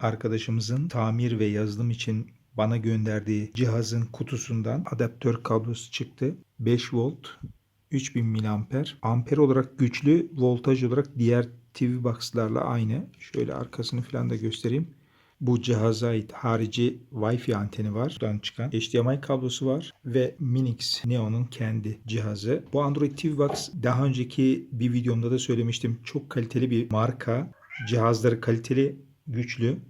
arkadaşımızın tamir ve yazılım için bana gönderdiği cihazın kutusundan adaptör kablosu çıktı. 5 volt 3000 miliamper. Amper olarak güçlü, voltaj olarak diğer TV box'larla aynı. Şöyle arkasını falan da göstereyim. Bu cihaza ait harici Wi-Fi anteni var. Buradan çıkan HDMI kablosu var ve Minix Neo'nun kendi cihazı. Bu Android TV Box daha önceki bir videomda da söylemiştim. Çok kaliteli bir marka. Cihazları kaliteli, güçlü.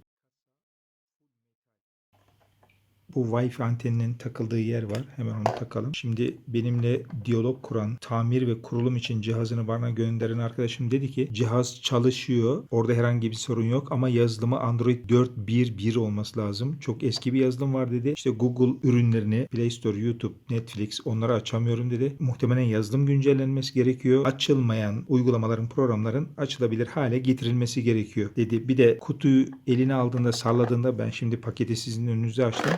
Bu Wi-Fi anteninin takıldığı yer var. Hemen onu takalım. Şimdi benimle diyalog kuran, tamir ve kurulum için cihazını bana gönderen arkadaşım dedi ki cihaz çalışıyor. Orada herhangi bir sorun yok ama yazılımı Android 4.1.1 olması lazım. Çok eski bir yazılım var dedi. İşte Google ürünlerini Play Store, YouTube, Netflix onları açamıyorum dedi. Muhtemelen yazılım güncellenmesi gerekiyor. Açılmayan uygulamaların, programların açılabilir hale getirilmesi gerekiyor dedi. Bir de kutuyu eline aldığında, salladığında ben şimdi paketi sizin önünüze açtım.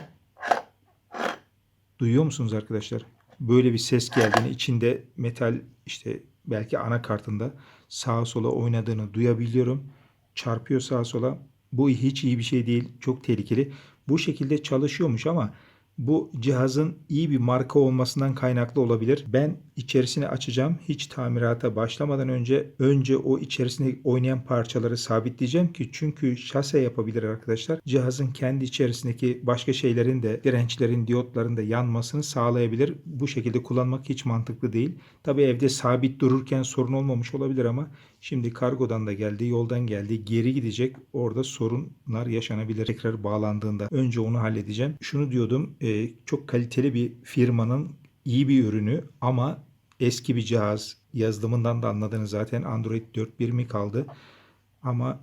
Duyuyor musunuz arkadaşlar? Böyle bir ses geldiğini içinde metal işte belki anakartında sağa sola oynadığını duyabiliyorum. Çarpıyor sağa sola. Bu hiç iyi bir şey değil. Çok tehlikeli. Bu şekilde çalışıyormuş ama bu cihazın iyi bir marka olmasından kaynaklı olabilir. Ben içerisini açacağım. Hiç tamirata başlamadan önce önce o içerisinde oynayan parçaları sabitleyeceğim ki çünkü şase yapabilir arkadaşlar. Cihazın kendi içerisindeki başka şeylerin de dirençlerin, diyotların da yanmasını sağlayabilir. Bu şekilde kullanmak hiç mantıklı değil. Tabii evde sabit dururken sorun olmamış olabilir ama şimdi kargodan da geldi, yoldan geldi, geri gidecek. Orada sorunlar yaşanabilir tekrar bağlandığında. Önce onu halledeceğim. Şunu diyordum, e, çok kaliteli bir firmanın iyi bir ürünü ama eski bir cihaz. Yazılımından da anladınız zaten Android 4.1 mi kaldı? Ama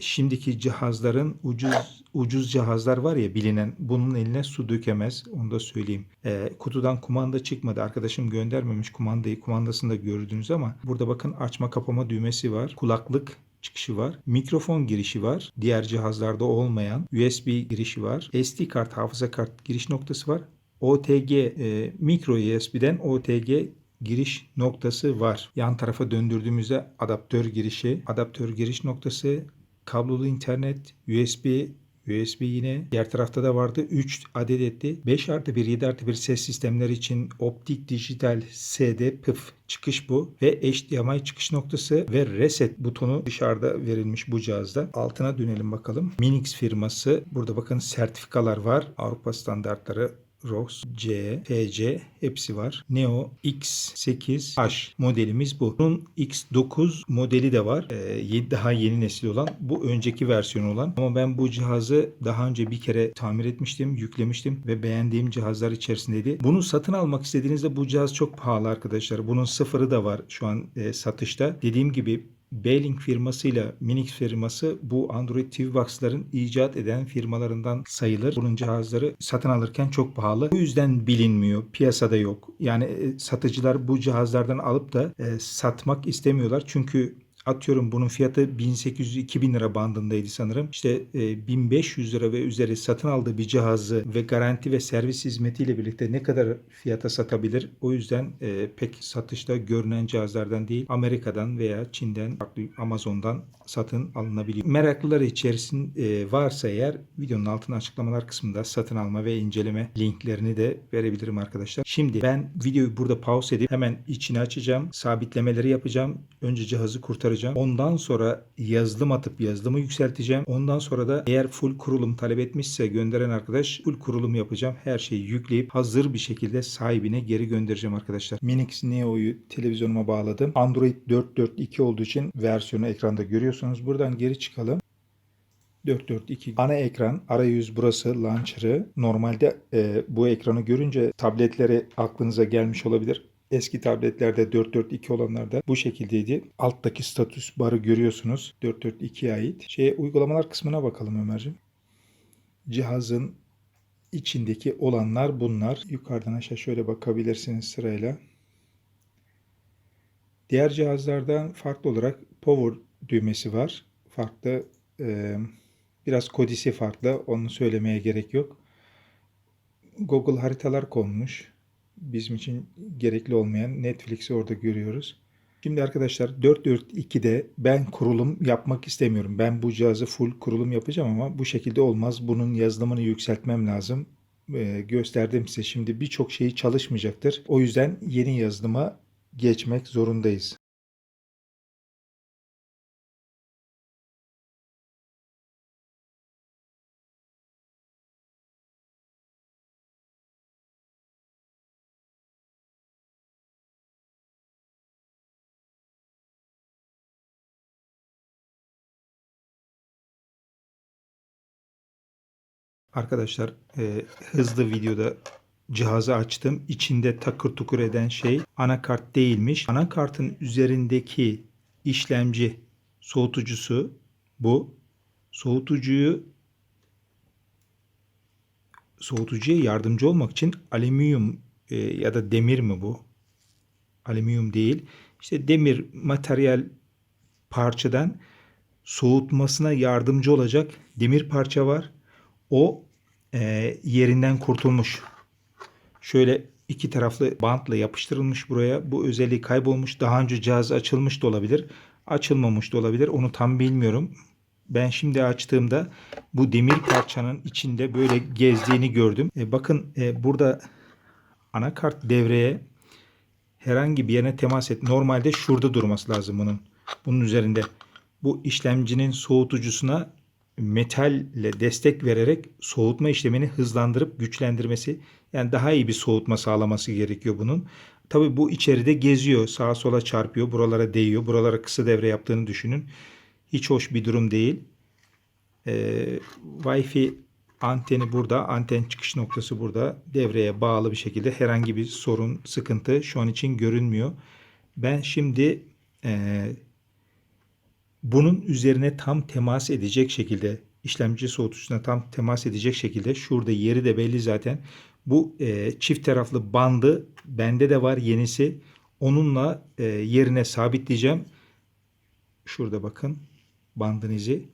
şimdiki cihazların ucuz ucuz cihazlar var ya bilinen bunun eline su dökemez onu da söyleyeyim. Ee, kutudan kumanda çıkmadı. Arkadaşım göndermemiş kumandayı. Kumandasını da gördünüz ama burada bakın açma kapama düğmesi var. Kulaklık çıkışı var. Mikrofon girişi var. Diğer cihazlarda olmayan USB girişi var. SD kart, hafıza kart giriş noktası var. OTG e, micro USB'den OTG giriş noktası var. Yan tarafa döndürdüğümüzde adaptör girişi, adaptör giriş noktası, kablolu internet, USB, USB yine diğer tarafta da vardı. 3 adet etti. 5 artı 1, 7 artı 1 ses sistemleri için optik dijital SD PIF çıkış bu ve HDMI çıkış noktası ve reset butonu dışarıda verilmiş bu cihazda. Altına dönelim bakalım. Minix firması. Burada bakın sertifikalar var. Avrupa standartları ROX, C, PC hepsi var. Neo X8H modelimiz bu. Bunun X9 modeli de var. Ee, daha yeni nesil olan. Bu önceki versiyon olan. Ama ben bu cihazı daha önce bir kere tamir etmiştim, yüklemiştim ve beğendiğim cihazlar içerisindeydi. Bunu satın almak istediğinizde bu cihaz çok pahalı arkadaşlar. Bunun sıfırı da var şu an e, satışta. Dediğim gibi Beilink firmasıyla Minix firması bu Android TV Box'ların icat eden firmalarından sayılır. Bunun cihazları satın alırken çok pahalı. Bu yüzden bilinmiyor. Piyasada yok. Yani e, satıcılar bu cihazlardan alıp da e, satmak istemiyorlar. Çünkü atıyorum bunun fiyatı 1800-2000 lira bandındaydı sanırım. İşte e, 1500 lira ve üzeri satın aldığı bir cihazı ve garanti ve servis hizmetiyle birlikte ne kadar fiyata satabilir? O yüzden e, pek satışta görünen cihazlardan değil Amerika'dan veya Çin'den farklı Amazon'dan satın alınabiliyor. Meraklıları içerisinde e, varsa eğer videonun altına açıklamalar kısmında satın alma ve inceleme linklerini de verebilirim arkadaşlar. Şimdi ben videoyu burada pause edip hemen içini açacağım. Sabitlemeleri yapacağım. Önce cihazı kurtaracağım. Ondan sonra yazılım atıp yazılımı yükselteceğim. Ondan sonra da eğer full kurulum talep etmişse gönderen arkadaş full kurulum yapacağım. Her şeyi yükleyip hazır bir şekilde sahibine geri göndereceğim arkadaşlar. Minix Neo'yu televizyonuma bağladım. Android 4.4.2 olduğu için versiyonu ekranda görüyorsunuz. Buradan geri çıkalım. 442 ana ekran arayüz burası launcher'ı normalde e, bu ekranı görünce tabletleri aklınıza gelmiş olabilir Eski tabletlerde 442 olanlarda bu şekildeydi. Alttaki status barı görüyorsunuz. 442'ye ait. Şeye uygulamalar kısmına bakalım Ömerciğim. Cihazın içindeki olanlar bunlar. Yukarıdan aşağı şöyle bakabilirsiniz sırayla. Diğer cihazlardan farklı olarak power düğmesi var. Farklı e, biraz kodisi farklı. Onu söylemeye gerek yok. Google haritalar konmuş bizim için gerekli olmayan Netflix'i orada görüyoruz. Şimdi arkadaşlar 442'de ben kurulum yapmak istemiyorum. Ben bu cihazı full kurulum yapacağım ama bu şekilde olmaz. Bunun yazılımını yükseltmem lazım. Ee, gösterdim size şimdi birçok şeyi çalışmayacaktır. O yüzden yeni yazılıma geçmek zorundayız. Arkadaşlar e, hızlı videoda cihazı açtım. İçinde takır tukur eden şey anakart değilmiş. Anakartın üzerindeki işlemci soğutucusu bu. Soğutucuyu soğutucuya yardımcı olmak için alüminyum e, ya da demir mi bu? Alüminyum değil. İşte demir materyal parçadan soğutmasına yardımcı olacak demir parça var. O e, yerinden kurtulmuş. Şöyle iki taraflı bantla yapıştırılmış buraya. Bu özelliği kaybolmuş. Daha önce cihaz açılmış da olabilir. Açılmamış da olabilir. Onu tam bilmiyorum. Ben şimdi açtığımda bu demir parçanın içinde böyle gezdiğini gördüm. E, bakın e, burada anakart devreye herhangi bir yerine temas et. Normalde şurada durması lazım bunun. Bunun üzerinde. Bu işlemcinin soğutucusuna metalle destek vererek soğutma işlemini hızlandırıp güçlendirmesi yani daha iyi bir soğutma sağlaması gerekiyor bunun. Tabi bu içeride geziyor, sağa sola çarpıyor, buralara değiyor, buralara kısa devre yaptığını düşünün. Hiç hoş bir durum değil. Ee, Wi-Fi anteni burada, anten çıkış noktası burada. Devreye bağlı bir şekilde herhangi bir sorun, sıkıntı şu an için görünmüyor. Ben şimdi e, bunun üzerine tam temas edecek şekilde işlemci soğutucusuna tam temas edecek şekilde şurada yeri de belli zaten. Bu e, çift taraflı bandı bende de var yenisi. Onunla e, yerine sabitleyeceğim. Şurada bakın bandın izi.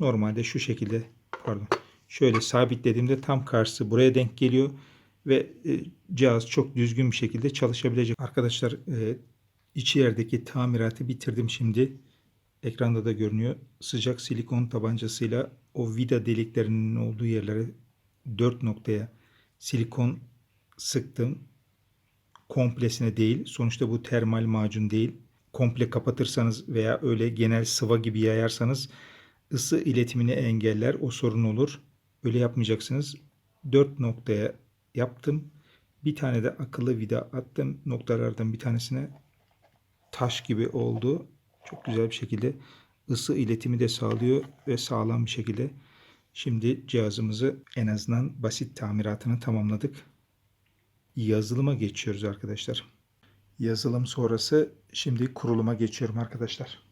Normalde şu şekilde pardon. Şöyle sabitlediğimde tam karşısı buraya denk geliyor ve e, cihaz çok düzgün bir şekilde çalışabilecek. Arkadaşlar e, içi yerdeki tamiratı bitirdim şimdi. Ekranda da görünüyor. Sıcak silikon tabancasıyla o vida deliklerinin olduğu yerlere dört noktaya silikon sıktım. Komplesine değil. Sonuçta bu termal macun değil. Komple kapatırsanız veya öyle genel sıva gibi yayarsanız ısı iletimini engeller. O sorun olur. Öyle yapmayacaksınız. Dört noktaya yaptım. Bir tane de akıllı vida attım. Noktalardan bir tanesine taş gibi oldu çok güzel bir şekilde ısı iletimi de sağlıyor ve sağlam bir şekilde şimdi cihazımızı en azından basit tamiratını tamamladık. Yazılıma geçiyoruz arkadaşlar. Yazılım sonrası şimdi kuruluma geçiyorum arkadaşlar.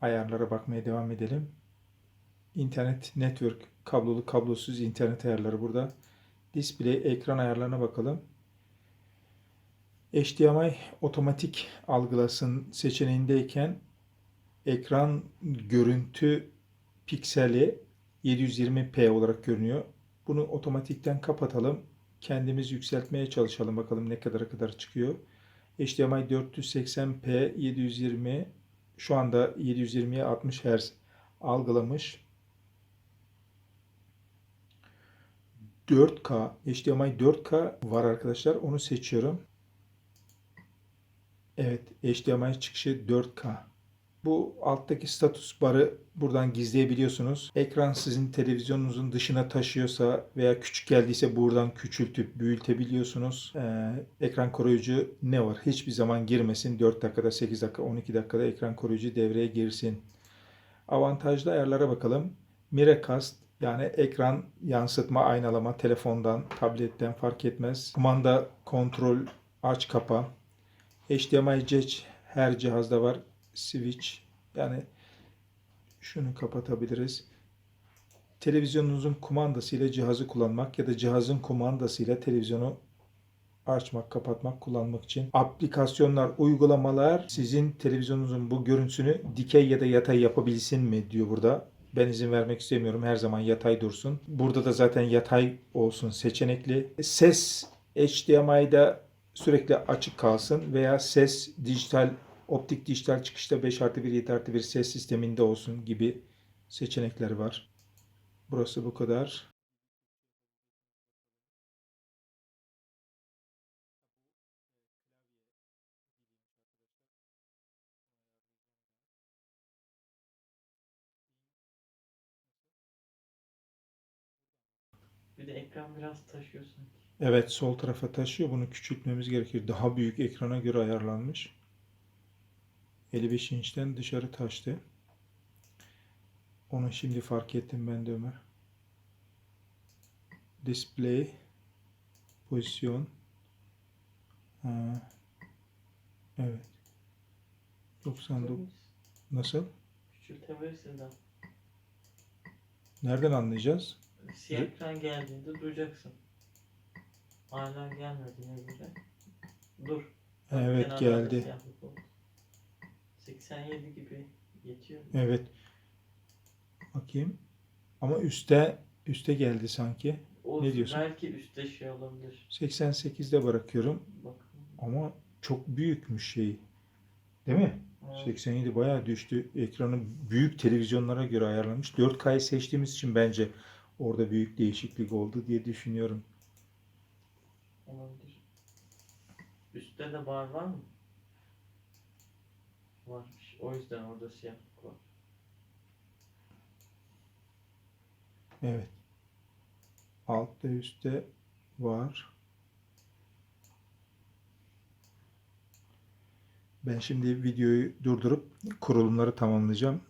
Ayarlara bakmaya devam edelim. İnternet network kablolu kablosuz internet ayarları burada. Display ekran ayarlarına bakalım. HDMI otomatik algılasın seçeneğindeyken ekran görüntü pikseli 720p olarak görünüyor. Bunu otomatikten kapatalım. Kendimiz yükseltmeye çalışalım bakalım ne kadara kadar çıkıyor. HDMI 480p 720 şu anda 720'ye 60 Hz algılamış. 4K, HDMI 4K var arkadaşlar. Onu seçiyorum. Evet, HDMI çıkışı 4K. Bu alttaki status barı buradan gizleyebiliyorsunuz. Ekran sizin televizyonunuzun dışına taşıyorsa veya küçük geldiyse buradan küçültüp büyütebiliyorsunuz. Ee, ekran koruyucu ne var? Hiçbir zaman girmesin. 4 dakikada, 8 dakika, 12 dakikada ekran koruyucu devreye girsin. Avantajlı ayarlara bakalım. Miracast yani ekran yansıtma, aynalama telefondan, tabletten fark etmez. Kumanda kontrol aç kapa. HDMI jack her cihazda var switch yani şunu kapatabiliriz. Televizyonunuzun kumandasıyla cihazı kullanmak ya da cihazın kumandasıyla televizyonu açmak, kapatmak, kullanmak için. Aplikasyonlar, uygulamalar sizin televizyonunuzun bu görüntüsünü dikey ya da yatay yapabilsin mi diyor burada. Ben izin vermek istemiyorum. Her zaman yatay dursun. Burada da zaten yatay olsun seçenekli. Ses HDMI'da sürekli açık kalsın veya ses dijital optik dijital çıkışta 5 artı 1 7 artı 1 ses sisteminde olsun gibi seçenekler var. Burası bu kadar. Bir de ekran biraz taşıyor sanki. Evet sol tarafa taşıyor. Bunu küçültmemiz gerekir. Daha büyük ekrana göre ayarlanmış. 55 inçten dışarı taştı. Onu şimdi fark ettim ben de Ömer. Display pozisyon ha, evet 99 nasıl? Küçültebilirsin de. Nereden anlayacağız? Siyah ekran geldiğinde duyacaksın. Hala gelmediğine göre. Dur. Evet kenarlarda geldi. Siyahlık oldu. 87 gibi geçiyor. Evet. Bakayım. Ama üste üste geldi sanki. Olsun, diyorsun? Belki üstte şey olabilir. 88'de bırakıyorum. Bakın. Ama çok büyükmüş şey. Değil mi? Evet. 87 bayağı düştü. Ekranı büyük televizyonlara göre ayarlanmış. 4K'yı seçtiğimiz için bence orada büyük değişiklik oldu diye düşünüyorum. Olabilir. Üstte de bar var mı? Varmış. O yüzden orada siyahlık var. Evet. Altta üstte var. Ben şimdi videoyu durdurup kurulumları tamamlayacağım.